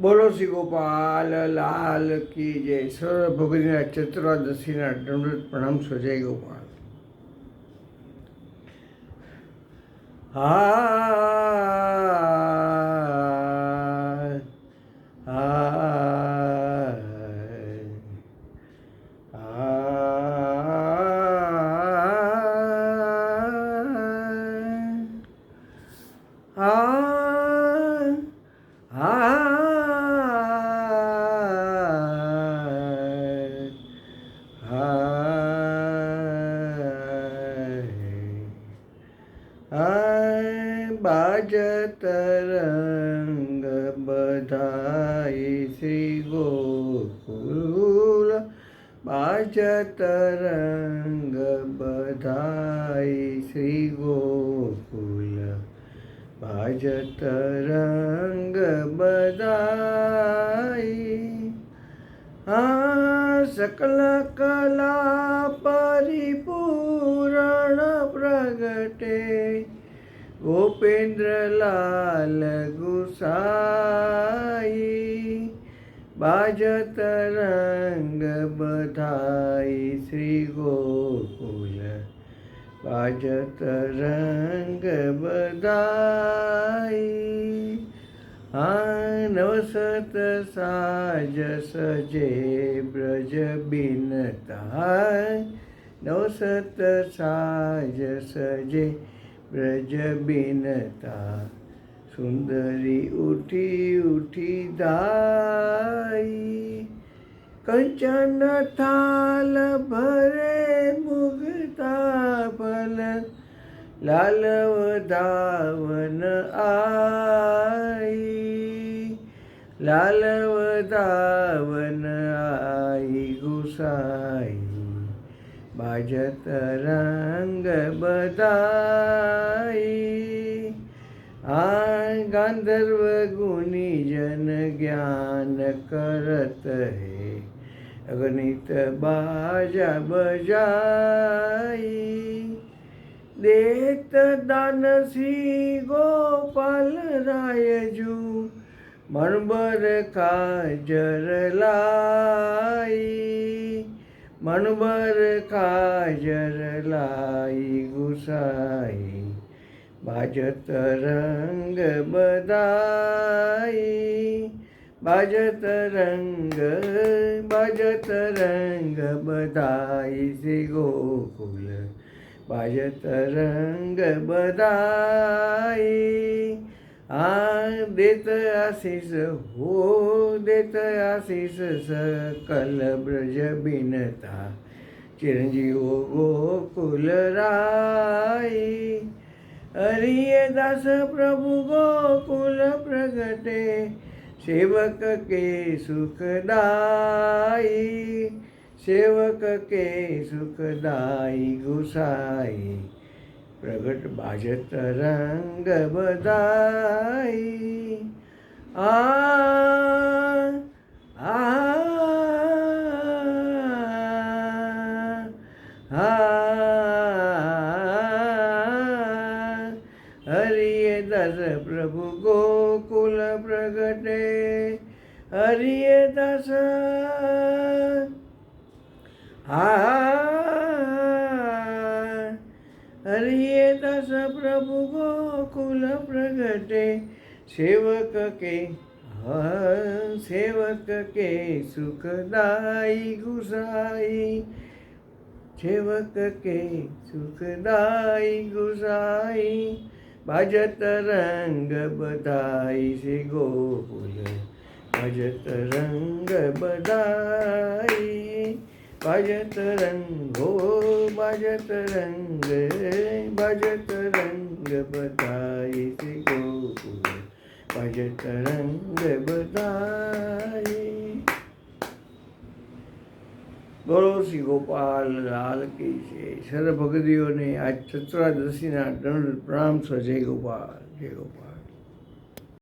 બોલો શ્રી ગોપાલ, લાલ કી જય. સર્વ ભગતીના ચતુર્દશીના દંડવત પ્રણામ સજય ગોપાલ. હા હા જ તરંગ બધાય શ્રી ગોકુલ બાજ તરંગ બધાય શ્રી ગોકુલ બાજ તરંગ બધાય આ સકલ કલા પરિપૂરણ પ્રગટે गोपेंद्र लाल गुसाई, बाजत रंग बधाई, श्री गोकुल, बाजत रंग बधाई। हाँ नवसत साज सजे ब्रज बिनता नवसत साज सजे ब्रजबिनता सुंदरी उठी उठी दाई। कंचन थाल भरे मुगता बल। लालव दावन आई। लालव दावन आई गुसाई। બાજત રંગ બધાઈ આ ગાંધર્વ ગુની જન જ્ઞાન કરત હે. અગણિત બાજા બજાઈ દેત દાન શ્રી ગોપાલ રાયજુ, મણબર કાજર લાઈ मनभर काजर लाई गुसाई भाजत रंग बदाई भाजत रंग भाजत रंग बदाई से गोकुल भाजत रंग बदाई देत आशिष हो देत आशिष सकल ब्रज बिनता. चिरंजीव हो गो कुलराई हरिय दास प्रभु गो कुल प्रगटे. सेवक के सुखदाई सेवक के सुखदाई गुसाई. प्रगट बाजत रंग बदाई। आ आ हरिय दस प्रभु गोकुल प्रगटे। हरिय दस आ हरिये दस प्रभु गोकुल प्रगटे, सेवक के सेवक के सुखदाई गुसाई। सेवक के सुखदाई गुसाई, भजत रंग बधाई से गोकुल, भजत रंग बधाई। બધાઈ બાજત રંગો બાજત રંગ બાજત રંગ બધાઈ છે ગોકુલ બાજત રંગ બધાઈ બોલો શ્રી ગોપાલ લાલ કી છે સર્વ ભગદીઓને આજ ચતુરાદશીના દંડ પ્રણામ છો જય ગોપાલ જય ગોપાલ